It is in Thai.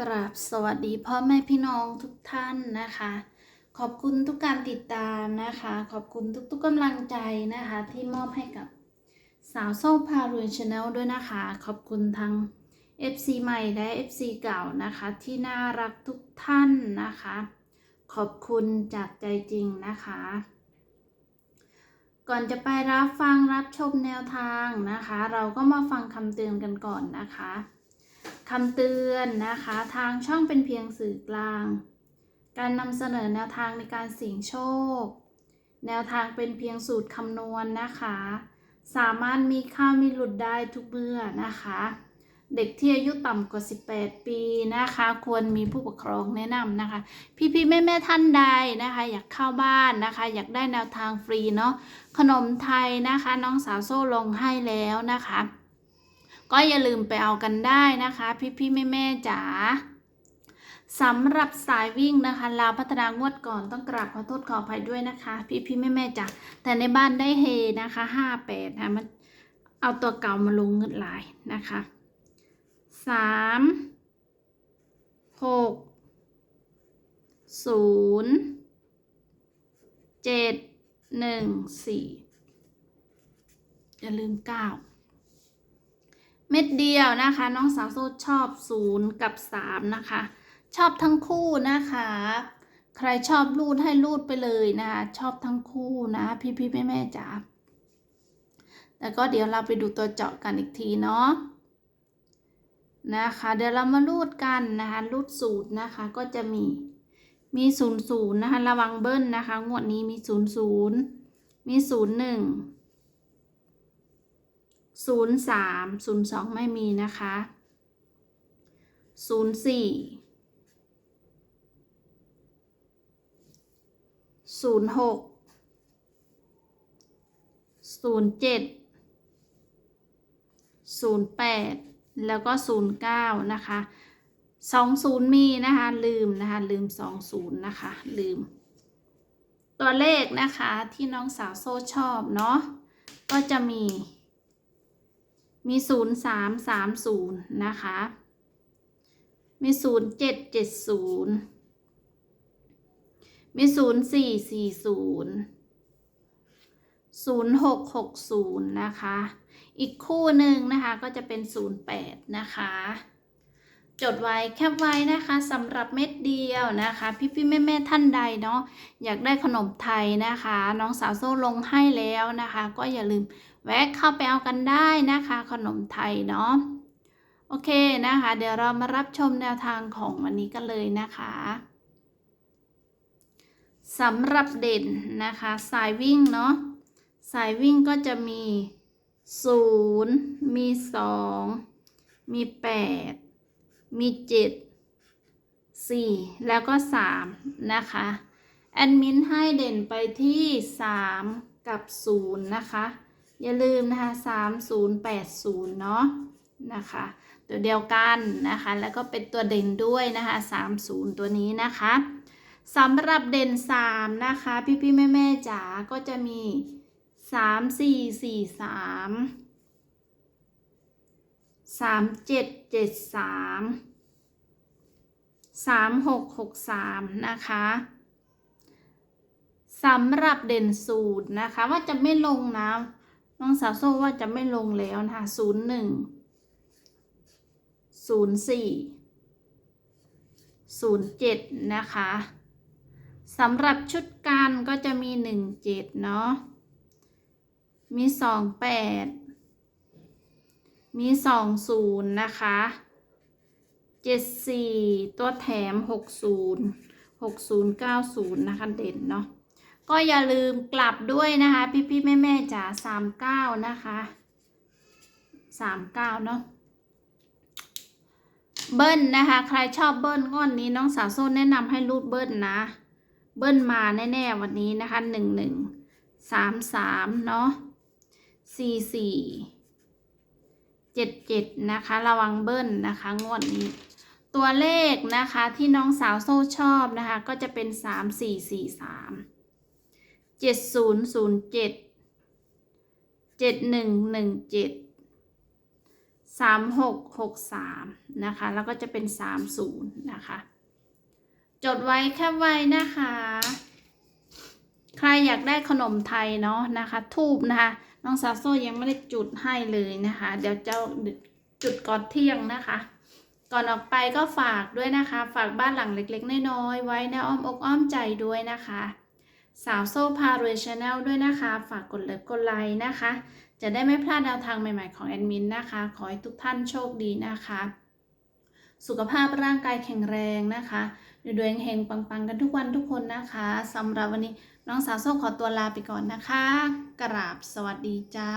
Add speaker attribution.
Speaker 1: กราบสวัสดีพ่อแม่พี่น้องทุกท่านนะคะ ขอบคุณทุกการติดตามนะคะ ขอบคุณทุกๆกำลังใจนะคะ ที่มอบให้กับสาวโซ่พารวยชาแนลด้วยนะคะ ขอบคุณทั้ง FC ใหม่และ FC เก่านะคะ ที่น่ารักทุกท่านนะคะ ขอบคุณจากใจจริงนะคะ ก่อนจะไปรับฟังรับชมแนวทางนะคะ เราก็มาฟังคำเตือนกันก่อนนะคะ คำเตือนนะคะ ทางช่องเป็นเพียงสื่อกลาง การนำเสนอแนวทางในการเสี่ยงโชค แนวทางเป็นเพียงสูตรคำนวณนะคะ สามารถมีค่ามีหลุดได้ทุกเมื่อนะคะ เด็กที่อายุต่ำกว่า 18 ปีนะคะ ควรมีผู้ปกครองแนะนำนะคะ พี่ๆแม่ๆท่านใดนะคะ อยากเข้าบ้านนะคะ อยากได้แนวทางฟรีเนาะขนมไทยนะคะ น้องสาวโซ่ลงให้แล้วนะคะ ก็อย่าลืมไปเอากันได้นะคะ พี่ๆแม่ๆจ๋าสำหรับสายวิ่งนะคะลาวพัฒนางวดก่อนต้องกราบขอโทษขออภัยด้วยนะคะ พี่ๆแม่ๆจ๋าแต่ในบ้านได้เฮนะคะห้าแปดนะมันเอาตัวเก่ามาลงเงินลายนะคะสามหกศูนย์เจ็ดหนึ่งสี่อย่าลืมเก้า เม็ดเดียวนะคะ น้องสาวโซชอบศูนย์กับสามนะคะ ชอบทั้งคู่นะคะ ใครชอบรูดให้รูดไปเลยนะคะ ชอบทั้งคู่นะ พี่พี่แม่แม่ๆจ๋าแล้วก็เดี๋ยวเราไปดูตัวเจาะกันอีกทีเนาะนะคะ เดี๋ยวเรามารูดกันนะคะรูดสูตรนะคะก็จะมีมีศูนย์ศูนย์นะคะ ระวังเบิ้ลนะคะ งวดนี้มีศูนย์ศูนย์มีศูนย์หนึ่ง ศูนย์สามศูนย์สองไม่มีนะคะศูนย์สี่ศูนย์หกศูนย์เจ็ดศูนย์แปดแล้วก็ศูนย์เก้านะคะสองศูนย์มีนะคะลืมนะคะลืมสองศูนย์นะคะ ลืม ตัวเลขนะคะที่น้องสาวโซ่ชอบเนาะก็จะมี มีศูนย์สามสามศูนย์นะคะ มีศูนย์เจ็ดเจ็ดศูนย์มีศูนย์สี่สี่ศูนย์ศูนย์หกหกศูนย์นะคะ อีกคู่หนึ่งนะคะก็จะเป็นศูนย์แปดนะคะ จดไว้แคปไว้นะคะสำหรับเม็ดเดียวนะคะ พี่พี่แม่แม่ท่านใดเนาะอยากได้ขนมไทยนะคะ น้องสาวโซ่ลงให้แล้วนะคะ ก็อย่าลืมแวะเข้าไปเอากันได้นะคะ ขนมไทยเนาะโอเคนะคะ เดี๋ยวเรามารับชมแนวทางของวันนี้กันเลยนะคะสำหรับเด่นนะคะ สายวิ่งเนาะสายวิ่งก็จะมีศูนย์มีสองมีแปด มีเจ็ดสี่แล้วก็สามนะคะ แอดมินให้เด่นไปที่สามกับศูนย์นะคะ อย่าลืมนะคะสามศูนย์แปดศูนย์เนาะนะคะ ตัวเดียวกันนะคะ แล้วก็เป็นตัวเด่นด้วยนะคะสามศูนย์ตัวนี้นะคะสำหรับเด่นสามนะคะ พี่พี่แม่แม่จ๋าก็จะมีสามสี่สี่สาม สามเจ็ดเจ็ดสามสามหกหกสามนะคะสำหรับเด่นสูตรนะคะว่าจะไม่ลงนะน้องสาวโซ่ว่าจะไม่ลงแล้วนะคะศูนย์หนึ่งศูนย์สี่ศูนย์เจ็ดนะคะสำหรับชุดกันก็จะมีหนึ่งเจ็ดเนาะมีสองแปด มีสองศูนย์นะคะเจ็ดสี่ตัวแถมหกศูนย์หกศูนย์เก้าศูนย์นะคะเด่นเนาะก็อย่าลืมกลับด้วยนะคะ พี่พี่แม่แม่จ๋าสามเก้านะคะสามเก้าเนาะเบิ้ลนะคะ ใครชอบเบิ้ลก้อนนี้น้องสาวโซนแนะนำให้รูดเบิ้ลนะ เบิ้ลมาแน่ๆวันนี้นะคะหนึ่งหนึ่งสามสามเนาะสี่สี่ เจ็ดเจ็ดนะคะ ระวังเบิ้ลนะคะ งวดนี้ ตัวเลขนะคะที่น้องสาวโซ่ชอบนะคะ ก็จะเป็นสามสี่สี่สามเจ็ดศูนย์ศูนย์เจ็ดเจ็ดหนึ่งหนึ่งเจ็ด3663นะคะ แล้วก็จะเป็น30นย์นะคะ จดไว้แคปไว้นะคะ ใครอยากได้ขนมไทยเนาะนะคะ ทูบนะคะ น้องซาโซยังไม่ได้จุดให้เลยนะคะ เดี๋ยวจะจุดก่อนเที่ยงนะคะ ก่อนออกไปก็ฝากด้วยนะคะ ฝากบ้านหลังเล็กๆน้อยๆไว้ในอ้อมอกอ้อมใจด้วยนะคะ สาวโซ่พารวยชาแนลด้วยนะคะ ฝากกดเลิฟกดไลค์นะคะ จะได้ไม่พลาดแนวทางใหม่ๆของแอดมินนะคะ ขอให้ทุกท่านโชคดีนะคะ สุขภาพร่างกายแข็งแรงนะคะดูดวงเฮงปังๆ กันทุกวันทุกคนนะคะสำหรับวันนี้น้องสาวโซ่ขอตัวลาไปก่อนนะคะ กราบสวัสดีจ้า